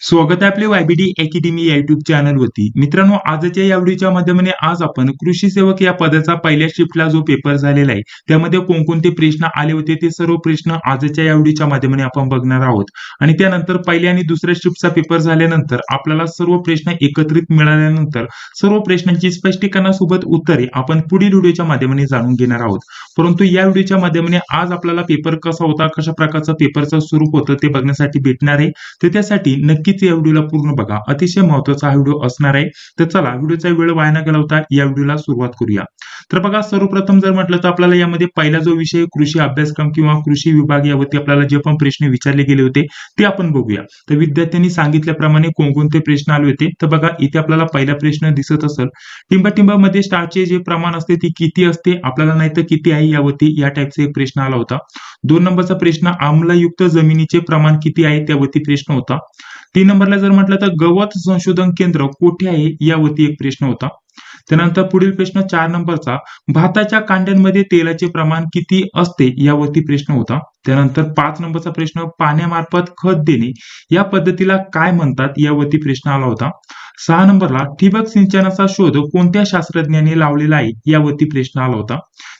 स्वागत आहे आपले वायबीडी अकॅडमी या युट्यूब चॅनलवरती मित्रांनो आजच्या या व्हिडिओच्या माध्यमाने आज आपण कृषी सेवक या पदाचा पहिल्या शिफ्टला जो पेपर झालेला आहे त्यामध्ये कोणकोणते प्रश्न आले होते ते सर्व प्रश्न आजच्या या व्हिडिओच्या माध्यमाने आपण बघणार आहोत. आणि त्यानंतर पहिल्या आणि दुसऱ्या शिफ्टचा पेपर झाल्यानंतर आपल्याला सर्व प्रश्न एकत्रित मिळाल्यानंतर सर्व प्रश्नांची स्पष्टीकरणासोबत उत्तरे आपण पुढील व्हिडिओच्या माध्यमाने जाणून घेणार आहोत. परंतु या व्हिडिओच्या माध्यमाने आज आपल्याला पेपर कसा होता कशा प्रकारचा पेपरचं स्वरूप होतं ते बघण्यासाठी भेटणार आहे. तर त्यासाठी नक्की नक्कीच या व्हिडिओला पूर्ण बघा. अतिशय महत्त्वाचा हा व्हिडिओ असणार आहे. तर चला व्हिडिओचा वेळ वाया न घालवता या व्हिडिओला सुरुवात करूया. तर बघा सर्वप्रथम जर म्हटलं तर आपल्याला यामध्ये पहिला जो विषय कृषी अभ्यासक्रम किंवा कृषी विभाग यावरती आपल्याला जे पण प्रश्न विचारले गेले होते ते आपण बघूया. तर विद्यार्थ्यांनी सांगितल्याप्रमाणे कोणकोणते प्रश्न आले होते? तर बघा इथे आपल्याला पहिला प्रश्न दिसत असेल. टिंबाटिंबामध्ये स्टारचे जे प्रमाण असते ती किती असते? आपल्याला नाही तर किती आहे यावरती? या टाईपचा एक प्रश्न आला होता. दोन नंबरचा प्रश्न आम्लयुक्त जमिनीचे प्रमाण किती आहे? त्यावरती प्रश्न होता. तीन नंबरला जर म्हटलं तर गवत संशोधन केंद्र कुठे आहे यावरती एक प्रश्न होता. त्यानंतर पुढील प्रश्न चार नंबरचा भाताच्या कांड्यांमध्ये तेलाचे प्रमाण किती असते यावरती प्रश्न होता. त्यानंतर पाच नंबरचा प्रश्न पाण्यामार्फत खत देणे. या पद्धतीला काय म्हणतात? यावरती प्रश्न आला होता. सहा नंबरला ठिबक सिंचनाचा शोध कोणत्या शास्त्रज्ञाने लावलेला आहे? यावरती प्रश्न आला होता.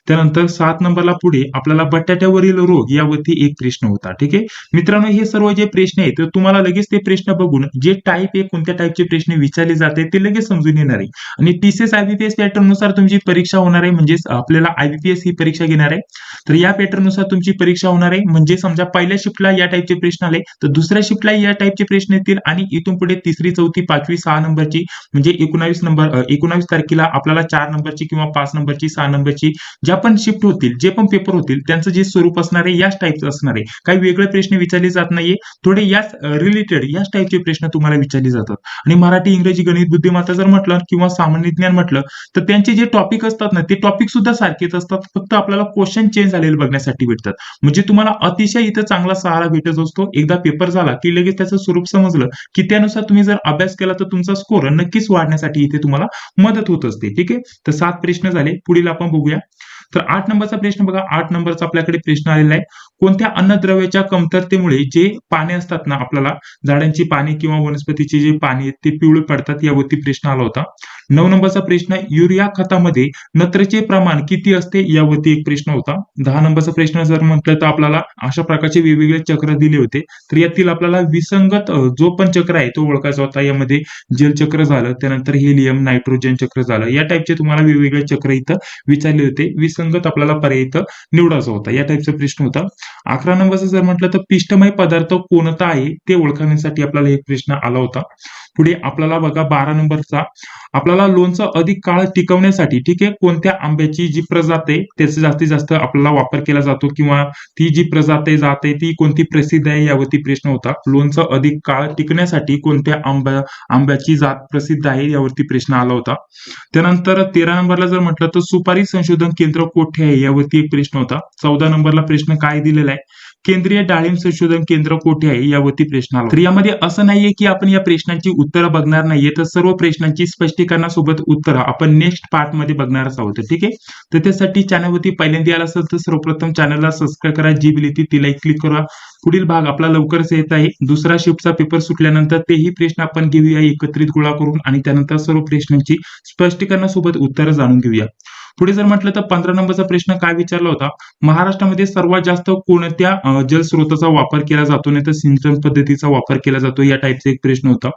त्यानंतर सात नंबरला पुढे आपल्याला बटाट्यावरील रोग यावरती एक प्रश्न होता. ठीक आहे? मित्रांनो हे सर्व जे प्रश्न आहेत तुम्हाला लगेच ते प्रश्न बघून जे टाईप आहे कोणत्या टाईपचे प्रश्न विचारले जाते ते लगेच समजून येणार आहे. आणि टीसीएस आयबीपीएस पॅटर्ननुसार तुमची परीक्षा होणार आहे. म्हणजेच आपल्याला आयबीपीएस ही परीक्षा घेणार आहे. तर या पॅटर्ननुसार तुमची परीक्षा होणार आहे. म्हणजे समजा पहिल्या शिफ्टला या टाईपचे प्रश्न आले तर दुसऱ्या शिफ्टला या टाईपचे प्रश्न येतील आणि इथून पुढे तिसरी चौथी पाचवी सहा नंबरची म्हणजे एकोणावीस नंबर एकोणावीस तारखेला आपल्याला चार नंबरची किंवा पाच नंबरची सहा नंबरची ज्या पण शिफ्ट होतील जे पण पेपर होतील त्यांचं जे स्वरूप असणार आहे याच टाईपचं असणार आहे. काही वेगळे प्रश्न विचारले जात नाहीये. थोडे याच रिलेटेड याच टाईपचे प्रश्न तुम्हाला विचारले जातात. आणि मराठी इंग्रजी गणित बुद्धिमत्ता जर म्हटलं किंवा सामान्य ज्ञान म्हटलं तर त्यांचे जे टॉपिक असतात ना ते टॉपिक सुद्धा सारखेच असतात. फक्त आपल्याला क्वेश्चन चेंज झालेले बघण्यासाठी भेटतात. म्हणजे तुम्हाला अतिशय इथं चांगला सहारा भेटत असतो. एकदा पेपर झाला की लगेच त्याचं स्वरूप समजलं की त्यानुसार तुम्ही जर अभ्यास केला तर तुमचा स्कोर नक्कीच वाढण्यासाठी इथे तुम्हाला मदत होत असते. ठीक आहे? तर सात प्रश्न झाले. पुढील आपण बघूया. तर आठ नंबरचा प्रश्न बघा. आठ नंबरचा आपल्याकडे प्रश्न आलेला आहे. कोणत्या अन्नद्रव्याच्या कमतरतेमुळे जे पाने असतात ना आपल्याला झाडांची पाने किंवा वनस्पतीची जे पाने आहेत ते पिवळे पडतात यावरती प्रश्न आला होता. नऊ नंबरचा प्रश्न युरिया खतामध्ये नत्रचे प्रमाण किती असते? यावरती एक प्रश्न होता. दहा नंबरचा प्रश्न जर म्हटलं तर आपल्याला अशा प्रकारचे वेगवेगळे चक्र दिले होते. तर यातील आपल्याला विसंगत जो पण चक्र आहे तो ओळखायचा होता. यामध्ये जलचक्र झालं त्यानंतर हेलियम नायट्रोजन चक्र झालं. या टाईपचे तुम्हाला वेगवेगळे चक्र इथं विचारले होते. विसंगत आपल्याला पर्याय इथं निवडायचा होता. या टाईपचा प्रश्न होता. अकरा नंबरचा जर म्हटलं तर पिष्टमय पदार्थ कोणता आहे? ते ओळखण्यासाठी आपल्याला एक प्रश्न आला होता. पुढे आपल्याला बघा बारा नंबरचा. आपल्याला लोणचं अधिक काळ टिकवण्यासाठी ठीक आहे कोणत्या आंब्याची जी प्रजात आहे त्याचा जास्तीत जास्त आपल्याला वापर केला जातो किंवा ती जी प्रजात आहे जात आहे ती कोणती प्रसिद्ध आहे यावरती प्रश्न होता. लोणचं अधिक काळ टिकण्यासाठी कोणत्या आंब्या आंब्याची जात प्रसिद्ध आहे यावरती प्रश्न आला होता. त्यानंतर तेरा नंबरला जर म्हटलं तर सुपारी संशोधन केंद्र कोठे आहे यावरती एक प्रश्न होता. चौदा नंबरला प्रश्न काय दिलेला आहे? केंद्रीय डाळिंब संशोधन केंद्र कोठे आहे यावरती प्रश्न आला तर यामध्ये असं नाहीये की आपण या प्रश्नांची उत्तरं बघणार नाहीये. तर सर्व प्रश्नांची स्पष्टीकरणासोबत उत्तरं आपण नेक्स्ट पार्टमध्ये बघणारच आहोत. ठीक आहे? तर त्यासाठी चॅनलवरती पहिल्यांदा आला असेल तर सर्वप्रथम चॅनलला सबस्क्राईब करा. जी बिलिती तिला क्लिक करा. पुढील भाग आपला लवकरच येत आहे. दुसरा शिफ्टचा पेपर सुटल्यानंतर तेही प्रश्न आपण घेऊया एकत्रित गोळा करून. आणि त्यानंतर सर्व प्रश्नांची स्पष्टीकरणासोबत उत्तरं जाणून घेऊया. पुढे जर म्हटलं तर पंधरा नंबरचा प्रश्न काय विचारला होता महाराष्ट्रामध्ये सर्वात जास्त कोणत्या जलस्रोताचा वापर केला जातो नाही तर सिंचन पद्धतीचा वापर केला जातो या टाईपचा एक प्रश्न होता.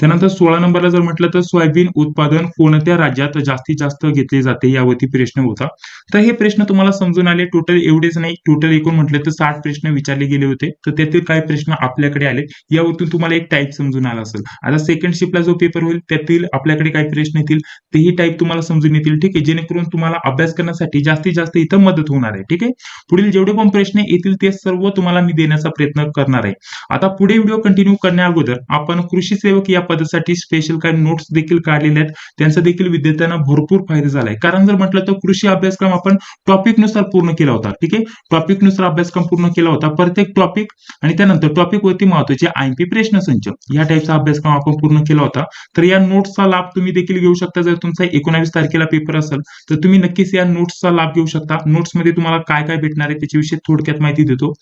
त्यानंतर सोळा नंबरला जर म्हटलं तर सोयाबीन उत्पादन कोणत्या राज्यात जास्तीत जास्त घेतले जाते यावरती प्रश्न होता. तर हे प्रश्न तुम्हाला समजून आले. टोटल एवढेच नाही. टोटल एकूण म्हटलं तर साठ प्रश्न विचारले गेले होते. तर त्यातील काही प्रश्न आपल्याकडे आले. यावरतून तुम्हाला एक टाईप समजून आला असेल. आता सेकंड शिफ्टला जो पेपर होईल त्यातील आपल्याकडे काही प्रश्न येतील. तेही टाईप तुम्हाला समजून येतील. ठीक आहे? जेणेकरून तुम्हाला अभ्यास करण्यासाठी जास्तीत जास्त इथं मदत होणार आहे. ठीक आहे? पुढील जेवढे पण प्रश्न येतील ते सर्व तुम्हाला मी देण्याचा प्रयत्न करणार आहे. आता पुढे व्हिडिओ कंटिन्यू करण्या अगोदर आपण कृषी सेवक या पदासाठी स्पेशल काही नोट्स देखील काढलेले आहेत. त्यांचा देखील विद्यार्थ्यांना भरपूर फायदा झालाय. कारण जर म्हटलं तर कृषी अभ्यासक्रम आपण टॉपिकनुसार पूर्ण केला होता. ठीक आहे? टॉपिकनुसार अभ्यासक्रम पूर्ण केला होता. प्रत्येक टॉपिक आणि त्यानंतर टॉपिक वरती महत्त्वाचे आयपी प्रश्न संच. या टाईपचा अभ्यासक्रम आपण पूर्ण केला होता. तर या नोट्सचा लाभ तुम्ही देखील घेऊ शकता. जर तुमचा एकोणावीस तारखेला पेपर असेल तर तुम्ही नक्कीच या नोट्सचा लाभ घेऊ शकता. नोट्समध्ये तुम्हाला काय काय भेटणार आहे त्याच्याविषयी थोडक्यात माहिती देतो.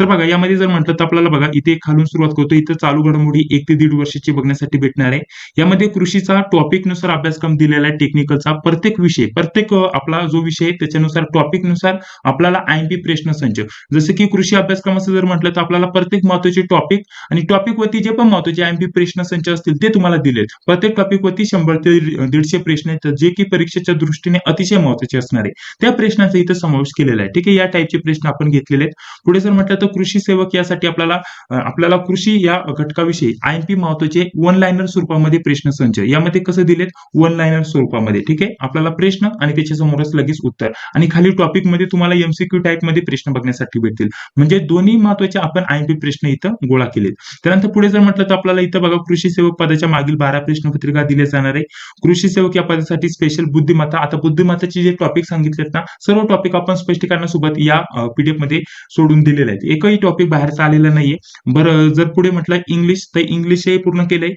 तर बघा यामध्ये जर म्हटलं तर आपल्याला बघा इथे खालून सुरुवात करतो. इथे चालू घडामोडी एक ते दीड वर्षाची बघण्यासाठी भेटणार आहे. यामध्ये कृषीचा टॉपिकनुसार अभ्यासक्रम दिलेला आहे टेक्निकलचा प्रत्येक विषय प्रत्येक आपला जो विषय आहे त्याच्यानुसार टॉपिकनुसार आपल्याला आयएमपी प्रश्न संच. जसं की कृषी अभ्यासक्रमाचं जर म्हटलं तर आपल्याला प्रत्येक महत्त्वाचे टॉपिक आणि टॉपिकवरती जे पण महत्त्वाचे आयएमपी प्रश्न संच असतील ते तुम्हाला दिलेत. प्रत्येक टॉपिक वरती शंभर ते दीडशे प्रश्न आहेत जे की परीक्षेच्या दृष्टीने अतिशय महत्त्वाचे असणार आहे. त्या प्रश्नांचा इथं समावेश केलेला आहे. ठीक आहे या टाईपचे प्रश्न आपण घेतलेले आहेत. पुढे जर म्हटलं तर कृषी सेवक यासाठी आपल्याला आपल्याला कृषी या घटकाविषयी आयएमपी महत्त्वाचे वन लायनर स्वरूपामध्ये प्रश्न संच यामध्ये कसं दिलेत? वन लायनर स्वरूपामध्ये. ठीक आहे? आपल्याला प्रश्न आणि त्याच्यासमोरच लगेच उत्तर. आणि खाली टॉपिकमध्ये तुम्हाला एमसीक्यू टाईपमध्ये प्रश्न बघण्यासाठी भेटतील. म्हणजे दोन्ही महत्त्वाचे आपण आयएमपी प्रश्न इथं गोळा केलेत. त्यानंतर पुढे जर म्हटलं तर आपल्याला इथं बघा कृषी सेवक पदाच्या मागील बारा प्रश्नपत्रिका दिल्या जाणार आहे कृषी सेवक या पदासाठी स्पेशल बुद्धिमत्ता. आता बुद्धिमत्ताचे जे टॉपिक सांगितलेत ना सर्व टॉपिक आपण स्पष्टीकरणासोबत या पीडीएफमध्ये सोडून दिलेले आहेत. एकही टॉपिक बाहेरचा आलेला नाहीये. बरं जर पुढे म्हटलं इंग्लिश तर इंग्लिश हे पूर्ण केलंय.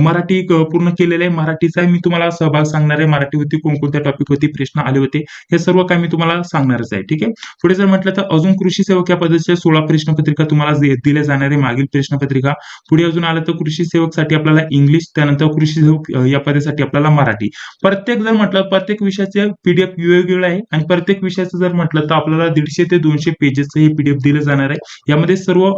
मराठी पूर्ण केलेलं आहे. मराठीचा मी तुम्हाला सहभाग सांगणार आहे. मराठीवरती कोणकोणत्या टॉपिक प्रश्न आले होते हे सर्व काय मी तुम्हाला सांगणारच आहे. ठीक आहे? पुढे जर म्हटलं तर अजून कृषी सेवक या पदाच्या सोळा प्रश्नपत्रिका तुम्हाला दिल्या जाणार आहे मागील प्रश्नपत्रिका. पुढे अजून आलं तर कृषी सेवकसाठी आपल्याला इंग्लिश त्यानंतर कृषी सेवक या पदासाठी आपल्याला मराठी. प्रत्येक जर म्हटलं प्रत्येक विषयाचे पीडीएफ वेगवेगळे आहे आणि प्रत्येक विषयाचं जर म्हटलं तर आपल्याला दीडशे ते दोनशे पेजेसचं हे पीडीएफ दिलं जाणार आहे. यामध्ये सर्व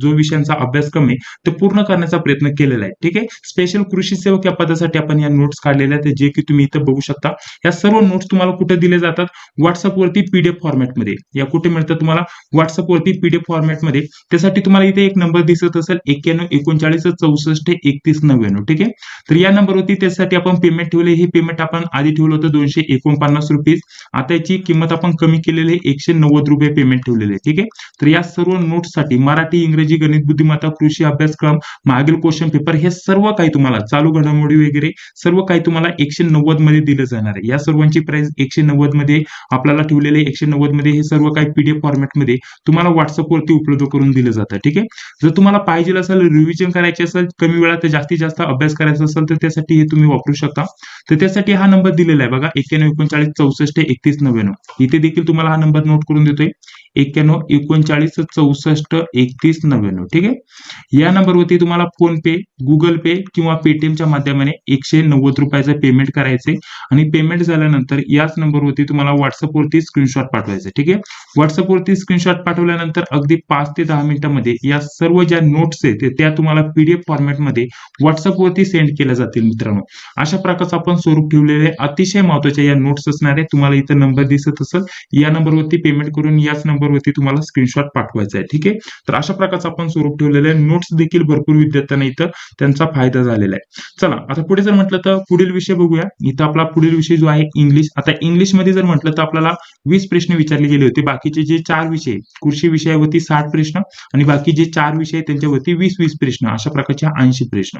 जो विषयांचा अभ्यासक्रम आहे ते पूर्ण करण्याचा प्रयत्न केलेला आहे. ठीक आहे? स्पेशल कृषी सेवक या पदासाठी आपण या नोट्स काढलेल्या आहेत जे की तुम्ही इथं बघू शकता. या सर्व नोट्स तुम्हाला कुठे दिले जातात? व्हॉट्सअप वरती पीडीएफ फॉर्मॅटमध्ये या कुठे मिळतात तुम्हाला? व्हॉट्सअप वरती पीडीएफ फॉर्मॅटमध्ये त्यासाठी तुम्हाला इथे एक नंबर दिसत असेल एक्क्याण्णव एकोणचाळीस चौसष्ट एकतीस नव्याण्णव. ठीक आहे? तर या नंबरवरती त्यासाठी आपण पेमेंट ठेवले. हे पेमेंट आपण आधी ठेवलं होतं दोनशे एकोणपन्नास रुपीज. आता याची किंमत आपण कमी केलेली आहे एकशे नव्वद रुपये पेमेंट ठेवलेले आहे. ठीक आहे? तर या सर्व नोट्ससाठी मराठी इंग्रजी गणित बुद्धिमत्ता कृषी अभ्यासक्रम मागील क्वेश्चन पेपर हे सर्व काही तुम्हाला चालू घडामोडी वगैरे सर्व काही तुम्हाला एकशे नव्वदमध्ये दिलं जाणार आहे. या सर्वांची प्राइस एकशे नव्वदमध्ये आपल्याला ठेवलेले एकशे नव्वदमध्ये हे सर्व काही पीडीएफ फॉर्मॅटमध्ये तुम्हाला व्हॉट्सअप वरती उपलब्ध करून दिलं जातं ठीक आहे? जर तुम्हाला पाहिजे असेल रिव्हिजन करायचे असेल कमी वेळात जास्तीत जास्त अभ्यास करायचा असेल तर त्यासाठी हे तुम्ही वापरू शकता. तर त्यासाठी हा नंबर दिलेला आहे बघा एक्क्याण्णव एकोणचाळीस चौसष्ट एकतीस नव्याण्णव. इथे देखील तुम्हाला हा नंबर नोट करून देतोय. एक्क्याण्णव एकोणचाळीस चौसष्ट एकतीस नव्याण्णव. ठीक आहे? या नंबरवरती तुम्हाला फोन पे गुगल पे किंवा पेटीएमच्या माध्यमाने एकशे नव्वद रुपयाचं पेमेंट करायचे आणि पेमेंट झाल्यानंतर याच नंबरवरती तुम्हाला व्हॉट्सअपवरती स्क्रीनशॉट पाठवायचे ठीक आहे? व्हॉट्सअपवरती स्क्रीनशॉट पाठवल्यानंतर अगदी पाच ते दहा मिनिटांमध्ये या सर्व ज्या नोट्स आहेत त्या तुम्हाला पीडीएफ फॉर्मॅटमध्ये व्हॉट्सअपवरती सेंड केल्या जातील मित्रांनो. अशा प्रकारचं आपण स्वरूप ठेवलेले अतिशय महत्त्वाच्या या नोट्स असणार. आहे तुम्हाला इथं नंबर दिसत असेल. या नंबरवरती पेमेंट करून याच नंबर नंबरवरती तुम्हाला स्क्रीनशॉट पाठवायचा आहे. ठीक आहे? तर अशा प्रकारचं आपण स्वरूप ठेवलेलं आहे. नोट्स देखील भरपूर विद्यार्थ्यांना इथं त्यांचा फायदा झालेला आहे. चला आता पुढे जर म्हटलं तर पुढील विषय बघूया. इथं आपला पुढील विषय जो आहे इंग्लिश आता इंग्लिशमध्ये जर म्हटलं तर आपल्याला वीस प्रश्न विचारले गेले होते. बाकीचे जे चार विषय कृषी विषयावरती साठ प्रश्न आणि बाकी जे चार विषय त्यांच्यावरती वीस वीस प्रश्न अशा प्रकारचे ऐंशी प्रश्न.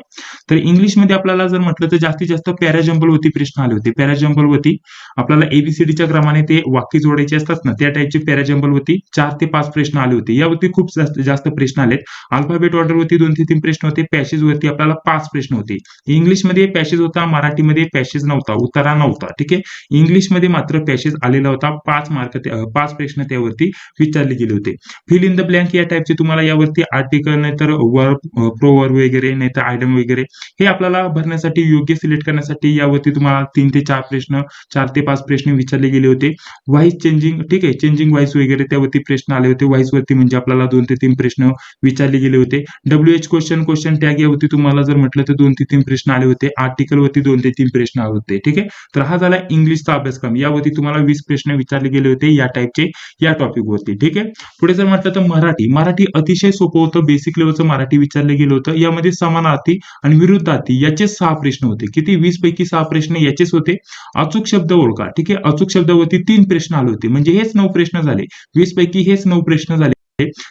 तर इंग्लिशमध्ये आपल्याला जर म्हटलं तर जास्तीत जास्त पॅराजम्पल वरती प्रश्न आले होते. पॅराजम्पल वरती आपल्याला एबीसीडीच्या क्रमाने ते वाक्य जोडायचे असतात ना त्या टाईपचे पॅराजम्बल वरती चार ते पाच प्रश्न आले होते. यावरती खूप जास्त जास्त प्रश्न आलेत. अल्फाबेट ऑर्डर वरती दोन ते तीन प्रश्न होते. पॅसेज वरती आपल्याला पाच प्रश्न होते. इंग्लिशमध्ये पॅसेज होता. मराठीमध्ये पॅसेज नव्हता. उतारा नव्हता. ठीक आहे? इंग्लिशमध्ये मात्र पॅसेज आलेला होता. पाच मार्क पाच प्रश्न त्यावरती विचारले गेले होते. फिल इन द ब्लँक या टाईपचे तुम्हाला यावरती आर्टिकल नाहीतर वर्ब प्रोवर वगैरे नाहीतर आयटम वगैरे हे आपल्याला भरण्यासाठी योग्य सिलेक्ट करण्यासाठी यावरती तुम्हाला तीन ते चार प्रश्न चार ते पाच प्रश्न विचारले गेले होते. व्हाईस चेंजिंग ठीक आहे? चेंजिंग व्हाईस वगैरे त्यावरती प्रश्न आले होते व्हाईस वरती म्हणजे आपल्याला दोन ते तीन प्रश्न विचारले गेले होते. W H question question tag यावरती तुम्हाला जर म्हटलं तर दोन ते तीन प्रश्न आले होते. आर्टिकल वरती दोन ते तीन प्रश्न आले होते. ठीक आहे? तर हा झाला इंग्लिशचा अभ्यासक्रम. यावरती तुम्हाला वीस प्रश्न विचारले गेले होते या टाईपचे या टॉपिक वरती. ठीक आहे? पुढे जर म्हटलं तर मराठी. मराठी अतिशय सोपं होतं. बेसिक लेवलचं मराठी विचारलं गेलं होतं. यामध्ये समानार्थी आणि विरुद्धार्थी याचे सहा प्रश्न होते. किती? वीस पैकी सहा प्रश्न याचेच होते. अचूक शब्द ओळखा. ठीक आहे? अचूक शब्दावरती तीन प्रश्न आले होते. म्हणजे हेच नऊ प्रश्न झाले. वीस पैकी हेच नऊ प्रश्न झाले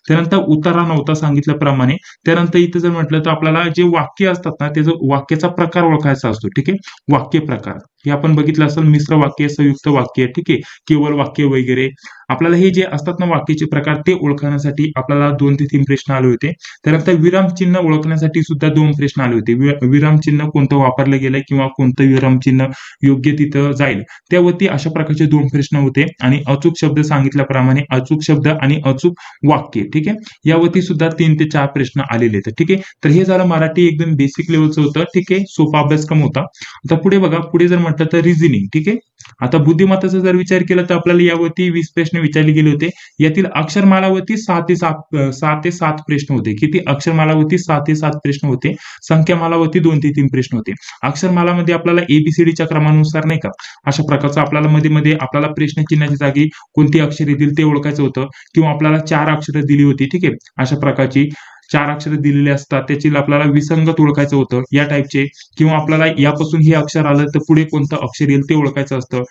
त्यानंतर उतारा नव्हता सांगितल्याप्रमाणे. त्यानंतर इथं जर म्हटलं तर आपल्याला जे वाक्य असतात ना त्याचं वाक्याचा प्रकार ओळखायचा असतो ठीक आहे? वाक्य प्रकार. हे आपण बघितलं असेल मिश्र वाक्य संयुक्त वाक्य ठीक आहे? केवळ वाक्य वगैरे. आपल्याला हे जे असतात ना वाक्याचे प्रकार ते ओळखण्यासाठी आपल्याला दोन ते तीन प्रश्न आले होते. त्यानंतर विरामचिन्ह ओळखण्यासाठी सुद्धा दोन प्रश्न आले होते. विरामचिन्ह कोणतं वापरलं गेलंय किंवा कोणतं विरामचिन्ह योग्य तिथं जाईल? त्यावरती अशा प्रकारचे दोन प्रश्न होते. आणि अचूक शब्द सांगितल्याप्रमाणे अचूक शब्द आणि अचूक वाक्य ठीक आहे? यावरती सुद्धा तीन ते चार प्रश्न आलेले आहेत ठीक आहे? तर हे झालं मराठी एकदम बेसिक लेवलचं होतं ठीक आहे? सोपा अभ्यासक्रम होता. आता पुढे बघा पुढे जर म्हटलं तर रिझनिंग ठीक आहे? आता बुद्धिमत्ताचा जर विचार केला तर आपल्याला यावरती वीस प्रश्न विचारले गेले होते. यातील अक्षरमालावरती सहा ते सात सहा ते सात प्रश्न होते. किती? अक्षरमालावरती सहा ते सात प्रश्न होते. संख्यामालावरती दोन ते तीन प्रश्न होते. अक्षरमालामध्ये आपल्याला एबीसीडीच्या क्रमानुसार नाही का? अशा प्रकारचं आपल्याला मध्ये मध्ये आपल्याला प्रश्न चिन्हाच्या जागी कोणती अक्षर येतील ते ओळखायचं होतं. किंवा आपल्याला चार अक्षरं दिली होती ठीक आहे? अशा प्रकारची चार अक्षरं दिलेली असतात. त्याची आपल्याला विसंगत ओळखायचं होतं. या टाईपचे किंवा आपल्याला यापासून हे अक्षर आलं तर पुढे कोणतं अक्षर येईल ते ओळखायचं असतं.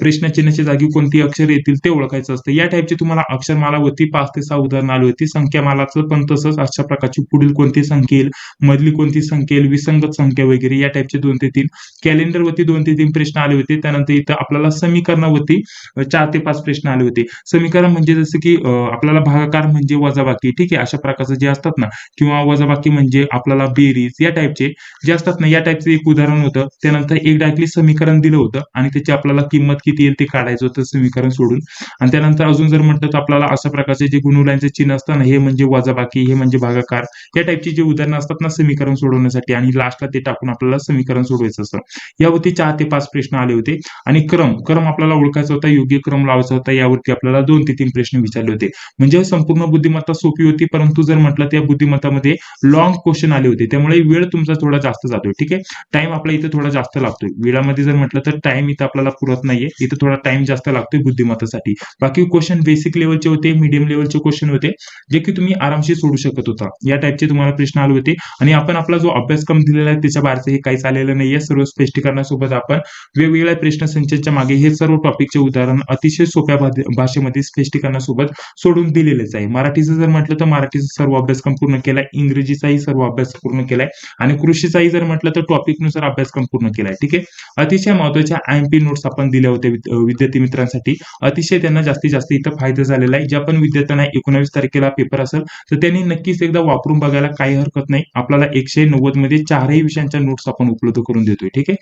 प्रश्नचिन्हाच्या प्रश्न जागी कोणती अक्षर येतील ते ओळखायचं असतं. या टाईपचे तुम्हाला अक्षरमालावरती पाच ते सहा उदाहरणं आली होती संख्यामालाचं पण तसंच अशा प्रकारची पुढील कोणती संख्या येईल मधली कोणती संख्या येईल विसंगत संख्या वगैरे या टाईपचे दोन ते तीन. कॅलेंडरवरती दोन ते तीन प्रश्न आले होते. त्यानंतर इथं आपल्याला समीकरणावरती चार ते पाच प्रश्न आले होते. समीकरण म्हणजे जसं की आपल्याला भागाकार म्हणजे वजाबाकी. ठीक आहे? अशा प्रकारचं जे असतात ना किंवा वजाबाकी म्हणजे आपल्याला बेरीज या टाईपचे जे असतात ना या टाईपचं एक उदाहरण होतं. त्यानंतर एक डायरेक्टली समीकरण दिलं होतं आणि त्याची आपल्याला किंमत किती येईल ते काढायचं होतं समीकरण सोडून. आणि त्यानंतर अजून जर म्हटलं तर आपल्याला अशा प्रकारचे जे गुणुलांचे चिन्ह असतात ना हे म्हणजे वजाबाकी हे म्हणजे भागाकार या टाईपची जे उदाहरणं असतात ना समीकरण सोडवण्यासाठी आणि लास्टला ते टाकून आपल्याला समीकरण सोडवायचं असतं. यावरती चार ते पाच प्रश्न आले होते आणि क्रम क्रम आपल्याला ओळखायचा होता योग्य क्रम लावायचा होता यावरती आपल्याला दोन ते तीन प्रश्न विचारले होते. म्हणजे संपूर्ण बुद्धिमत्ता सोपी होती परंतु जर म्हटलं त्या बुद्धिमत्तामध्ये लॉंग क्वेश्चन आले होते. त्यामुळे वेळ तुमचा थोडा जास्त जातोय. ठीक आहे? टाइम आपला इथे थोडा जास्त लागतोय. वेळामध्ये जर म्हटलं तर टाइम इथं आपल्याला पुरत नाहीये. इथं थोडा टाइम जास्त लागतोय बुद्धिमत्तासाठी. बाकी क्वेश्चन बेसिक लेवलचे होते मीडियम लेवलचे क्वेश्चन होते जे की तुम्ही आरामशीर सोडू शकत होता. या टाइपचे तुम्हाला प्रश्न आले होते. आणि आपण आपला जो अभ्यासक्रम दिलेला आहे त्याच्या बाहेरचं हे काहीच आलेलं नाहीये. सर्व स्पष्टीकरणासोबत आपण वेगवेगळ्या प्रश्न संचाच्या मागे हे सर्व टॉपिकचे उदाहरण अतिशय सोप्या भाषेमध्ये स्पष्टीकरणासोबत सोडून दिलेलेच आहे. मराठीचं जर म्हटलं तर मराठीचा सर्व अभ्यासक्रम पूर्ण केलाय. इंग्रजीचाही सर्व अभ्यास पूर्ण केलाय. आणि कृषीचाही जर म्हटलं तर टॉपिकनुसार अभ्यासक्रम पूर्ण केलाय. ठीक आहे? अतिशय महत्त्वाच्या आयएमपी नोट्स आपण दिल्या होत्या विद्यार्थी मित्रांसाठी. अतिशय त्यांना जास्तीत जास्त इथं फायदा झालेला आहे. ज्या पण विद्यार्थ्यांना एकोणावीस तारखेला पेपर असेल तर त्यांनी नक्कीच एकदा वापरून बघायला काही हरकत नाही. आपल्याला एकशे नव्वदमध्ये चारही विषयांच्या नोट्स आपण उपलब्ध करून देतोय. ठीक आहे?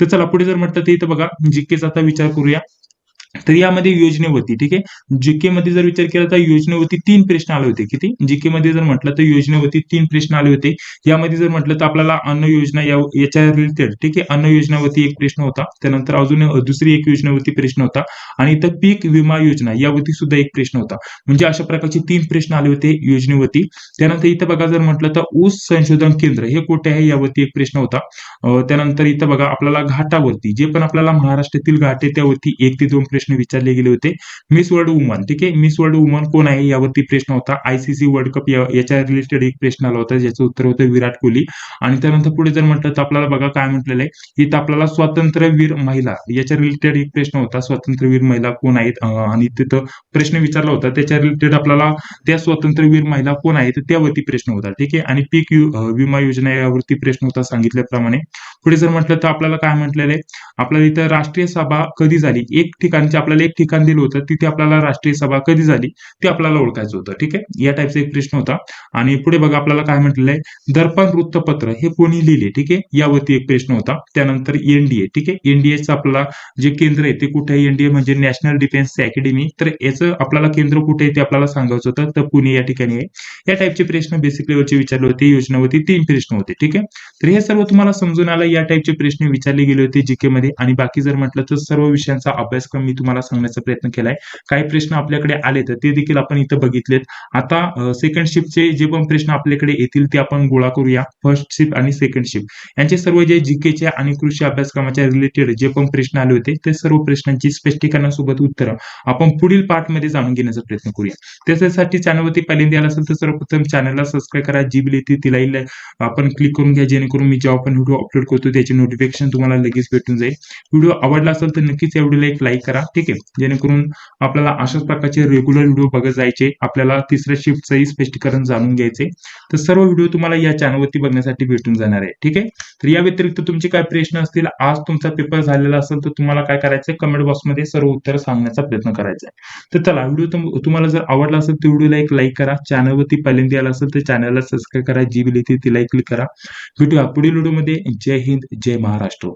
तर चला पुढे जर म्हटलं तर इथं बघा जीकेचा आता विचार करूया. तर यामध्ये योजनेवरती ठीक आहे? जीके मध्ये जर विचार केला तर योजनेवरती तीन प्रश्न आले होते किती? जीके मध्ये जर म्हटलं तर योजनेवरती तीन प्रश्न आले होते. यामध्ये जर म्हटलं तर आपल्याला अन्न योजना याच्या रिलेटेड ठीक आहे? अन्न योजनावरती एक प्रश्न होता. त्यानंतर अजून दुसरी एक योजनेवरती प्रश्न होता. आणि इथं पीक विमा योजना यावरती सुद्धा एक प्रश्न होता. म्हणजे अशा प्रकारचे तीन प्रश्न आले होते योजनेवरती. त्यानंतर इथं बघा जर म्हटलं तर ऊस संशोधन केंद्र हे कुठे आहे? यावरती एक प्रश्न होता. त्यानंतर इथं बघा आपल्याला घाटावरती जे पण आपल्याला महाराष्ट्रातील घाट आहे त्यावरती एक ते दोन प्रश्न विचारले गेले होते. मिस वर्ल्ड वुमन ठीक आहे? मिस वर्ल्ड वुमन कोण आहे? यावरती प्रश्न होता. आयसीसी वर्ल्ड कप याच्या रिलेटेड एक प्रश्न आला होता ज्याचं उत्तर होतं विराट कोहली. आणि त्यानंतर पुढे जर म्हटलं तर आपल्याला बघा काय म्हटलेलं आहे. इथं आपल्याला स्वातंत्र्यवीर महिला याच्या रिलेटेड एक प्रश्न होता. स्वातंत्र्यवीर महिला कोण आहेत? आणि तिथं प्रश्न विचारला होता. त्याच्या रिलेटेड आपल्याला त्या स्वातंत्र्यवीर महिला कोण आहेत? त्यावरती प्रश्न होता ठीक आहे? आणि पीक विमा योजना यावरती प्रश्न होता सांगितल्याप्रमाणे. पुढे जर म्हटलं तर आपल्याला काय म्हटलेलं आहे? आपल्याला इथं राष्ट्रीय सभा कधी झाली? एक ठिकाणी आपल्याला एक ठिकाण दिलं होतं तिथे आपल्याला राष्ट्रीय सभा कधी झाली ते आपल्याला ओळखायचं होतं ठीक आहे? या टाईपचा एक प्रश्न होता. आणि पुढे बघा आपल्याला काय म्हटलेलं आहे दर्पण वृत्तपत्र हे कोणी लिहिले ठीक आहे? यावरती एक प्रश्न होता. त्यानंतर एनडीए ठीक आहे? एनडीएचं आपल्याला जे केंद्र आहे ते कुठे आहे? एनडीए म्हणजे नॅशनल डिफेन्स अकॅडमी तर याचं आपल्याला केंद्र कुठे आहे ते आपल्याला सांगायचं होतं. तर पुणे या ठिकाणी आहे. या टाईपचे प्रश्न बेसिक लेवलचे विचारले होते. योजनावरती तीन प्रश्न होते ठीक आहे? तर हे सर्व तुम्हाला समजून आलं. या टाईपचे प्रश्न विचारले गेले होते जीके मध्ये. आणि बाकी जर म्हटलं तर सर्व विषयांचा अभ्यासक्रम तुम्हाला सांगण्याचा प्रयत्न केलाय. काही प्रश्न आपल्याकडे आले तर ते देखील आपण इथं बघितलेत. आता सेकंड शिफ्टचे जे पण प्रश्न आपल्याकडे येतील ते आपण गोळा करूया. फर्स्ट शिफ्ट आणि सेकंड शिफ्ट यांचे सर्व जे जीकेच्या आणि कृषी अभ्यासक्रमाच्या रिलेटेड जे पण प्रश्न आले होते ते सर्व प्रश्नांची स्पष्टीकरणासोबत उत्तरं आपण पुढील पार्टमध्ये जाणून घेण्याचा प्रयत्न करूया. त्याच्यासाठी चॅनलवरती पहिल्यांदा आला असेल तर सर्वप्रथम चॅनलला सबस्क्राईब करा. जी बिल येते तिला आपण क्लिक करून घ्या. जेणेकरून मी जेव्हा पण व्हिडिओ अपलोड करतो त्याची नोटिफिकेशन तुम्हाला लगेच भेटून जाईल. व्हिडिओ आवडला असेल तर नक्कीच या व्हिडिओला एक लाईक करा. ठीक आहे. जेणेकरून आपल्याला अशाच प्रकारचे रेग्युलर व्हिडिओ बघत जायचे. आपल्याला तिसऱ्या शिफ्टचंही स्पष्टीकरण जाणून घ्यायचे. तर सर्व व्हिडिओ तुम्हाला या चॅनलवरती बघण्यासाठी भेटून जाणार आहे. ठीक आहे? तर या व्यतिरिक्त तुमचे काय प्रश्न असतील? आज तुमचा पेपर झालेला असेल तर तुम्हाला काय करायचं कमेंट बॉक्समध्ये सर्व उत्तर सांगण्याचा प्रयत्न करायचा आहे तर चला व्हिडिओ तुम्हाला जर आवडला असेल तर व्हिडिओला एक लाईक करा. चॅनलवरती पहिल्यांदा आला असेल तर चॅनलला सबस्क्राईब करा. जी बिल येते तिला क्लिक करा. भेटूया पुढील व्हिडिओमध्ये जय हिंद जय महाराष्ट्र.